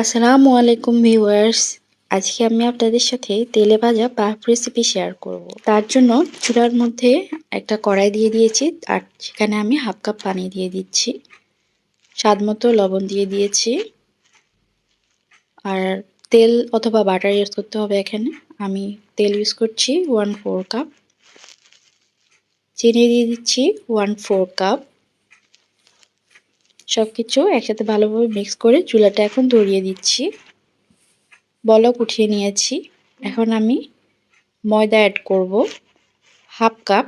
আসসালামু আলাইকুম ভিউয়ার্স। আজকে আমি আপনাদের সাথে তেলে ভাজা পাফ রেসিপি শেয়ার করব। তার জন্য চুলার মধ্যে একটা কড়াই দিয়ে দিয়েছি আর সেখানে আমি হাফ কাপ পানি দিয়ে দিচ্ছি। স্বাদ মতো লবণ দিয়ে দিয়েছি। আর তেল অথবা বাটার ইউজ করতে হবে এখানে। আমি তেল ইউজ করছি ওয়ান ফোর কাপ চিনি দিয়ে দিচ্ছি ওয়ান ফোর কাপ সব কিছু একসাথে ভালোভাবে মিক্স করে চুলাটা এখন ধরিয়ে দিচ্ছি। বলক উঠিয়ে নিয়েছি। এখন আমি ময়দা অ্যাড করব। Half cup.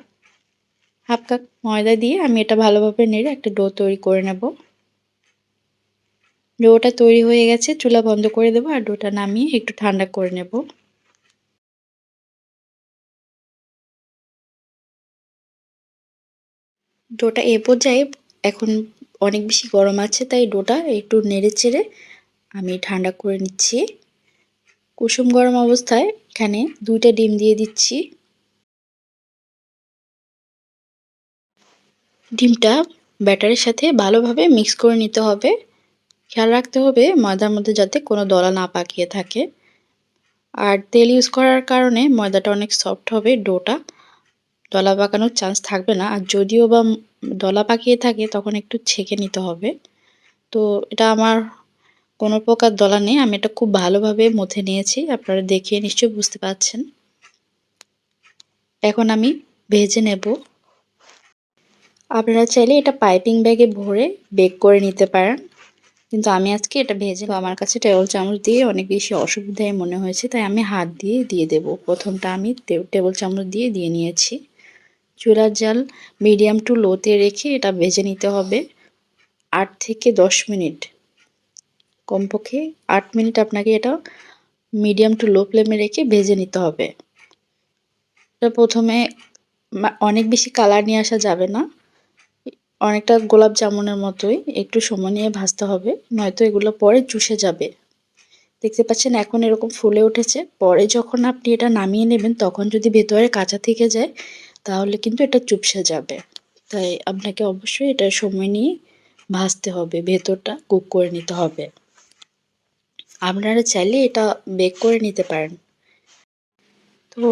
হাফ কাপ ময়দা দিয়ে আমি এটা ভালোভাবে নেড়ে একটা ডো তৈরি করে নেব। ডোটা তৈরি হয়ে গেছে, চুলা বন্ধ করে দেবো আর ডোটা নামিয়ে একটু ঠান্ডা করে নেব। ডোটা এ পর্যায়ে এখন অনেক বেশি গরম আছে, তাই ডোটা একটু নেড়ে চেড়ে আমি ঠান্ডা করে নিচ্ছি। কুসুম গরম অবস্থায় এখানে দুইটা ডিম দিয়ে দিচ্ছি। ডিমটা ব্যাটারের সাথে ভালোভাবে মিক্স করে নিতে হবে। খেয়াল রাখতে হবে ময়দার মধ্যে যাতে কোনো দলা না পাকিয়ে থাকে। আর তেল ইউজ করার কারণে ময়দাটা অনেক সফট হবে, ডোটা দলা পাকানোর চান্স থাকবে না। আর যদিও বা দলা পাকিয়ে থাকে, তখন একটু ছেঁকে নিতে হবে। তো এটা আমার কোনো প্রকার দলা নেই, আমি এটা খুব ভালোভাবে মথে নিয়েছি, আপনারা দেখিয়ে নিশ্চয়ই বুঝতে পারছেন। এখন আমি ভেজে নেব। আপনারা চাইলে এটা পাইপিং ব্যাগে ভরে বেক করে নিতে পারেন, কিন্তু আমি আজকে এটা ভেজে আমার কাছে টেবল চামচ দিয়ে অনেক বেশি অসুবিধায় মনে হয়েছে, তাই আমি হাত দিয়ে দিয়ে দেব। প্রথমটা আমি টেবল চামচ দিয়ে দিয়ে নিয়েছি। চুলার জাল মিডিয়াম টু লোতে রেখে এটা ভেজে নিতে হবে আট থেকে দশ মিনিট। কমপক্ষে আট মিনিট আপনাকে এটা মিডিয়াম টু লো ফ্লেমে রেখে ভেজে নিতে হবে। এটা প্রথমে অনেক বেশি কালার নিয়ে আসা যাবে না। অনেকটা গোলাপ জামুনের মতোই একটু সময় নিয়ে ভাজতে হবে, নয়তো এগুলো পরে চুষে যাবে। দেখতে পাচ্ছেন এখন এরকম ফুলে উঠেছে। পরে যখন আপনি এটা নামিয়ে নেবেন, তখন যদি ভেতরে কাঁচা থেকে যায় তাহলে কিন্তু এটা চুপসে যাবে। তাই আপনাকে অবশ্যই এটা সময় নিয়ে ভাজতে হবে, ভেতরটা কুক করে নিতে হবে। আপনারা চাইলে এটা বেক করে নিতে পারেন। তো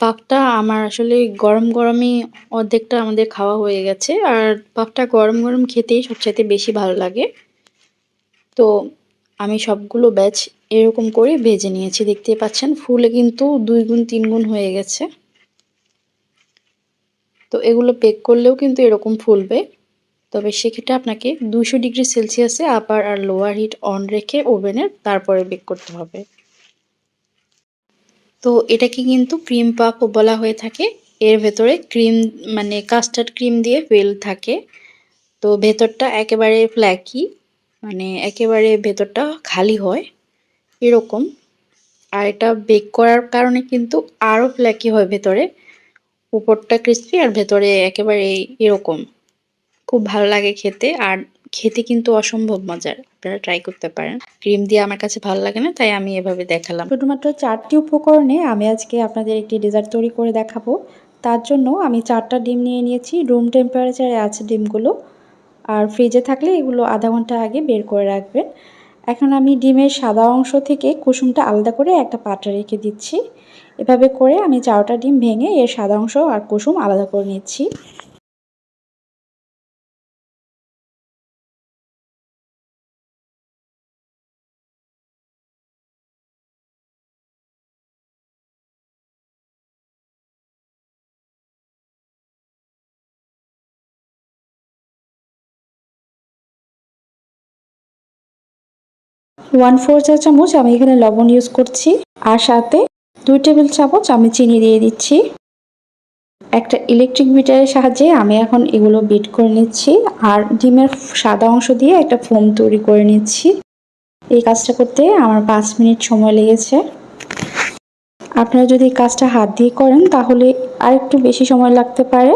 পাকটা আমার আসলে গরম গরমই অর্ধেকটা আমাদের খাওয়া হয়ে গেছে। আর পাকটা গরম গরম খেতেই সবচাইতে বেশি ভালো লাগে। তো আমি সবগুলো ব্যাচ এরকম করে ভেজে নিয়েছি দেখতে পাচ্ছেন। ফুলে কিন্তু দুই গুণ, তিন গুণ হয়ে গেছে। তো এগুলো বেক করলেও কিন্তু এরকম ফুলবে। তবে সেক্ষেত্রে আপনাকে দুশো ডিগ্রি সেলসিয়াসে আপার আর লোয়ার হিট অন রেখে ওভেনে তারপরে বেক করতে হবে। তো এটাকে কিন্তু ক্রিম পাপ বলা হয়ে থাকে। এর ভেতরে ক্রিম মানে কাস্টার্ড ক্রিম দিয়ে ফেল থাকে। তো ভেতরটা একেবারে ফ্ল্যাকি মানে একেবারে ভেতরটা খালি হয়। এরকম। আর এটা বেক করার কারণে কিন্তু আরও ফ্ল্যাকি হয় ভেতরে। উপরটা ক্রিস্পি আর ভেতরে একেবারে এরকম। খুব ভালো লাগে খেতে আর খেতে কিন্তু অসম্ভব মজার। আপনারা ট্রাই করতে পারেন। ক্রিম দিয়ে আমার কাছে ভালো লাগে না, তাই আমি এভাবে দেখালাম। শুধুমাত্র চারটি উপকরণে আমি আজকে আপনাদের একটি ডেজার্ট তৈরি করে দেখাবো। তার জন্য আমি চারটা ডিম নিয়ে নিয়েছি রুম টেম্পারেচারে আছে ডিমগুলো। আর ফ্রিজে থাকলে এগুলো আধা ঘণ্টা আগে বের করে রাখবেন। এখন আমি ডিমের সাদা অংশ থেকে কুসুমটা আলাদা করে একটা পাত্রে রেখে দিচ্ছি। এভাবে করে আমি চারটা ডিম ভেঙে এর সাদা অংশ আর কুসুম আলাদা করে নিচ্ছি। ওয়ান ফোর চা চামচ আমি এখানে লবণ ইউজ করছি। আর সাথে দুই টেবিল চামচ আমি চিনি দিয়ে দিচ্ছি। একটা ইলেকট্রিক মিটারের সাহায্যে আমি এখন এগুলো বিট করে নিচ্ছি। আর ডিমের সাদা অংশ দিয়ে একটা ফোম তৈরি করে নিচ্ছি। এই কাজটা করতে আমার পাঁচ মিনিট সময় লেগেছে। আপনারা যদি কাজটা হাত দিয়ে করেন তাহলে আর একটু বেশি সময় লাগতে পারে।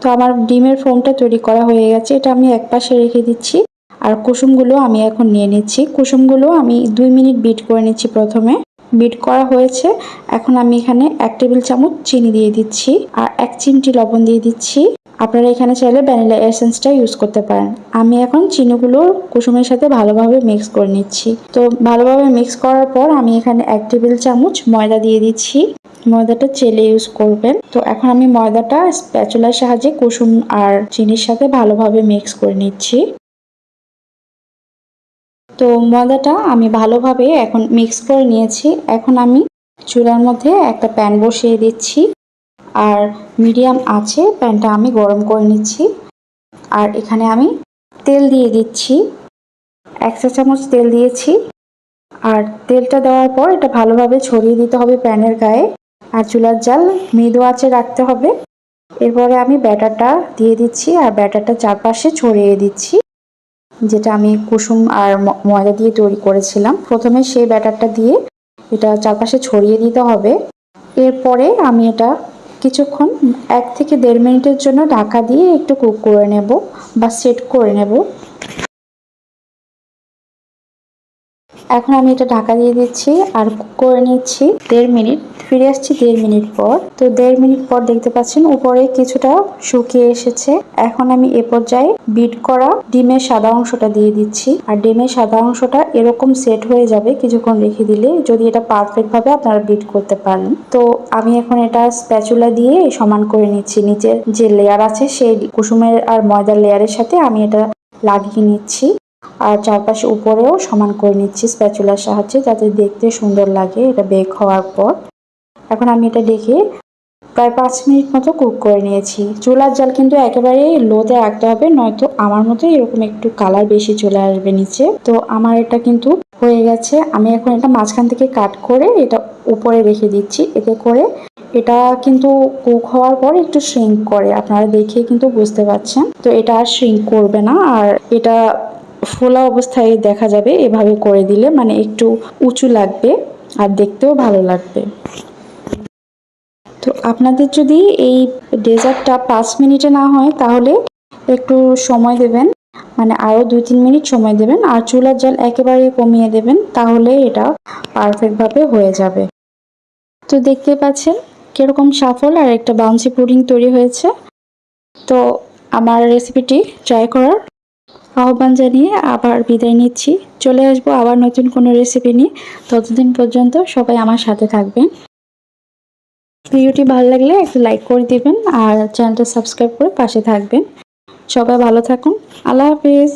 তো আমার ডিমের ফোমটা তৈরি করা হয়ে গেছে। এটা আমি এক পাশে রেখে দিচ্ছি। আর কুসুমগুলো আমি এখন নিয়ে নিচ্ছি। কুসুমগুলো আমি দুই মিনিট বিট করে নিচ্ছি প্রথমে। বিট করা হয়েছে। এখন আমি এখানে এক টেবিল চামচ চিনি দিয়ে দিচ্ছি আর এক চিমটি লবণ দিয়ে দিচ্ছি। আপনারা এখানে চাইলে ভ্যানিলা এসেন্সটা ইউজ করতে পারেন। আমি এখন চিনিগুলো কুসুমের সাথে ভালোভাবে মিক্স করে নিচ্ছি। তো ভালোভাবে মিক্স করার পর আমি এখানে এক টেবিল চামচ ময়দা দিয়ে দিচ্ছি। ময়দাটা চেলে ইউজ করবেন। তো এখন আমি ময়দাটা স্প্যাচুলার সাহায্যে কুসুম আর চিনির সাথে ভালোভাবে মিক্স করে নিচ্ছি। তো ময়দাটা আমি ভালোভাবে এখন মিক্স করে নিয়েছি। এখন আমি চুলার মধ্যে একটা প্যান বসিয়ে দিচ্ছি। আর মিডিয়াম আছে প্যানটা আমি গরম করে নিচ্ছি। আর এখানে আমি তেল দিয়ে দিচ্ছি। এক চা চামচ তেল দিয়েছি। আর তেলটা দেওয়ার পর এটা ভালোভাবে ছড়িয়ে দিতে হবে প্যানের গায়ে। আর চুলার জাল মৃদু আঁচে রাখতে হবে। এরপরে আমি ব্যাটারটা দিয়ে দিচ্ছি। আর ব্যাটারটা চারপাশে ছড়িয়ে দিচ্ছি। যেটা আমি কুসুম আর ময়দা দিয়ে তৈরি করেছিলাম। প্রথমে সেই ব্যাটারটা দিয়ে এটা চারপাশে ছড়িয়ে দিতে হবে। এরপরে আমি এটা কিছুক্ষণ, এক থেকে দেড় মিনিটের জন্য ঢাকা দিয়ে একটু কুক করে নেব বা সেট করে নেব। এখন আমি এটা ঢাকা দিয়ে দিচ্ছি আর করে নিচ্ছি দেড় মিনিট। ফিরে আসছি দেড় মিনিট পর। তো দেড় মিনিট পর দেখতে পাচ্ছেন উপরে কিছুটা শুকিয়ে এসেছে। এখন আমি এ পর্যায়ে বিট করা ডিমের সাদা অংশটা দিয়ে দিচ্ছি। আর ডিমের সাদা অংশটা এরকম সেট হয়ে যাবে কিছুক্ষণ রেখে দিলে যদি এটা পারফেক্ট ভাবে আপনারা বিট করতে পারেন। তো আমি এখন এটা স্প্যাচুলা দিয়ে সমান করে নিচ্ছি। নিচের যে লেয়ার আছে সেই কুসুমের আর ময়দার লেয়ারের সাথে আমি এটা লাগিয়ে নিচ্ছি। আর চারপাশে উপরেও সমান করে নিচ্ছি স্প্যাচুলার সাহায্যে যাতে দেখতে সুন্দর লাগে, এটা বেক হওয়ার পর। এখন আমি এটা দেখে প্রায় পাঁচ মিনিট মতো কুক করে নিয়েছি। চুলার জাল কিন্তু একেবারে লোতে রাখতে হবে, নয়তো আমার মতো এরকম একটু কালার বেশি চলে আসবে নিচে। তো আমার এটা কিন্তু হয়ে গেছে। আমি এখন এটা মাঝখান থেকে কাট করে এটা উপরে রেখে দিচ্ছি। এতে করে এটা কিন্তু কুক হওয়ার পর একটু শ্রিঙ্ক করে। আপনারা দেখে কিন্তু বুঝতে পারছেন। তো এটা আর শ্রিঙ্ক করবে না। আর এটা ফোলা অবস্থায় দেখা যাবে, এভাবে করে দিলে মানে একটু উঁচু লাগবে আর দেখতেও ভালো লাগবে। তো আপনাদের যদি এই ডেজার্টটা পাঁচ মিনিটে না হয়, তাহলে একটু সময় দেবেন মানে আরও দুই তিন মিনিট সময় দেবেন আর চুলার জল একেবারে কমিয়ে দেবেন, তাহলে এটা পারফেক্টভাবে হয়ে যাবে। তো দেখতে পাচ্ছেন কীরকম সাফল আর একটা বাউন্সি পুডিং তৈরি হয়েছে। তো আমার রেসিপিটি ট্রাই করার আহ্বান জানিয়ে আবার বিদায় নিচ্ছি। চলে আসব আবার নতুন কোনো রেসিপি নিয়ে। ততদিন পর্যন্ত সবাই আমার সাথে থাকবেন। ভিডিওটি ভালো লাগলে একটু লাইক করে দিবেন আর চ্যানেলটা সাবস্ক্রাইব করে পাশে থাকবেন। সবাই ভালো থাকুন। আল্লাহ হাফিজ।